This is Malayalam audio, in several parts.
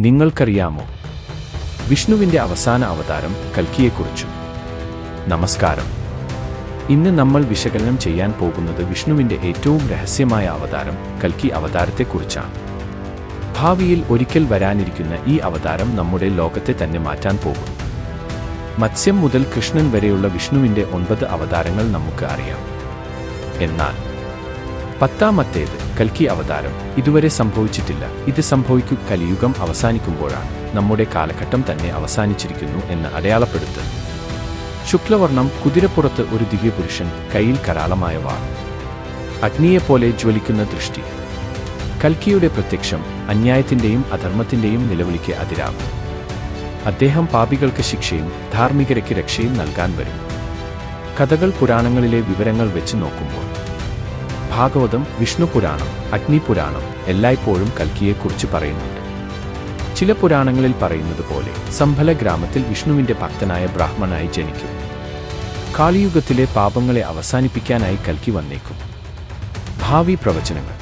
നിങ്ങൾക്കറിയാമോ? വിഷ്ണുവിന്റെ അവസാന അവതാരം കൽക്കിയെക്കുറിച്ചും. നമസ്കാരം. ഇന്ന് നമ്മൾ വിശകലനം ചെയ്യാൻ പോകുന്നത് വിഷ്ണുവിന്റെ ഏറ്റവും രഹസ്യമായ അവതാരം കൽക്കി അവതാരത്തെക്കുറിച്ചാണ്. ഭാവിയിൽ ഒരിക്കൽ വരാനിരിക്കുന്ന ഈ അവതാരം നമ്മുടെ ലോകത്തെ തന്നെ മാറ്റാൻ പോകും മത്സ്യം മുതൽ കൃഷ്ണൻ വരെയുള്ള വിഷ്ണുവിന്റെ ഒൻപത് അവതാരങ്ങൾ നമുക്ക് അറിയാം. എന്നാൽ പത്താമത്തേത് കൽക്കി അവതാരം ഇതുവരെ സംഭവിച്ചിട്ടില്ല. ഇത് സംഭവിക്കും കലിയുഗം അവസാനിക്കുമ്പോഴാണ് നമ്മുടെ കാലഘട്ടം തന്നെ അവസാനിച്ചിരിക്കുന്നു എന്ന് അടയാളപ്പെടുത്ത് ശുക്ലവർണം കുതിരപ്പുറത്ത് ഒരു ദിവ്യപുരുഷൻ കയ്യിൽ കരാളമായ വാൾ. അഗ്നിയെപ്പോലെ ജ്വലിക്കുന്ന ദൃഷ്ടി. കൽക്കിയുടെ പ്രത്യക്ഷം അന്യായത്തിന്റെയും അധർമ്മത്തിന്റെയും നിലവിളിക്ക് അതിരാകും അദ്ദേഹം പാപികൾക്ക് ശിക്ഷയും ധാർമ്മികരയ്ക്ക് രക്ഷയും നൽകാൻ വരും. കഥകൾ പുരാണങ്ങളിലെ വിവരങ്ങൾ വെച്ച് നോക്കുമ്പോൾ ഭാഗവതം വിഷ്ണു പുരാണം അഗ്നിപുരാണം എല്ലായ്പ്പോഴും കൽക്കിയെക്കുറിച്ച് പറയുന്നുണ്ട്. ചില പുരാണങ്ങളിൽ പറയുന്നത് പോലെ സംഭല ഗ്രാമത്തിൽ വിഷ്ണുവിന്റെ ഭക്തനായ ബ്രാഹ്മണായി ജനിക്കും. കാളിയുഗത്തിലെ പാപങ്ങളെ അവസാനിപ്പിക്കാനായി കൽക്കി വന്നേക്കും. ഭാവി പ്രവചനങ്ങൾ.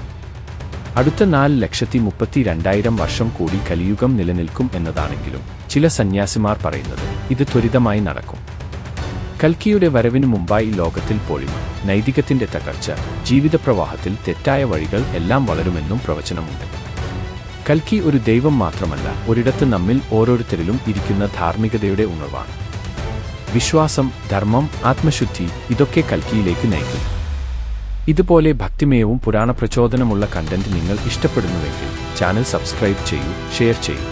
അടുത്ത നാല് ലക്ഷത്തി മുപ്പത്തി രണ്ടായിരം വർഷം കൂടി കലിയുഗം നിലനിൽക്കും എന്നതാണെങ്കിലും ചില സന്യാസിമാർ പറയുന്നത് ഇത് ത്വരിതമായി നടക്കും. കൽക്കിയുടെ വരവിന് മുമ്പായി ലോകത്തിൽ പൊളിമ നൈതികത്തിന്റെ തകർച്ച ജീവിതപ്രവാഹത്തിൽ തെറ്റായ വഴികൾ എല്ലാം വളരുമെന്നും പ്രവചനമുണ്ട്. കൽക്കി ഒരു ദൈവം മാത്രമല്ല ഒരിടത്ത് നമ്മിൽ ഓരോരുത്തരിലും ഇരിക്കുന്ന ധാർമ്മികതയുടെ ഉണർവാണ്. വിശ്വാസം ധർമ്മം ആത്മശുദ്ധി ഇതൊക്കെ കൽക്കിയിലേക്ക് നയിക്കും. ഇതുപോലെ ഭക്തിമയവും പുരാണ പ്രചോദനമുള്ള കണ്ടന്റ് നിങ്ങൾ ഇഷ്ടപ്പെടുന്നുവെങ്കിൽ ചാനൽ സബ്സ്ക്രൈബ് ചെയ്യൂ ഷെയർ ചെയ്യൂ.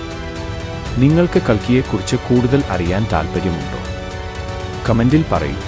നിങ്ങൾക്ക് കൽക്കിയെക്കുറിച്ച് കൂടുതൽ അറിയാൻ താൽപ്പര്യമുണ്ടോ? കമന്റിൽ പറയൂ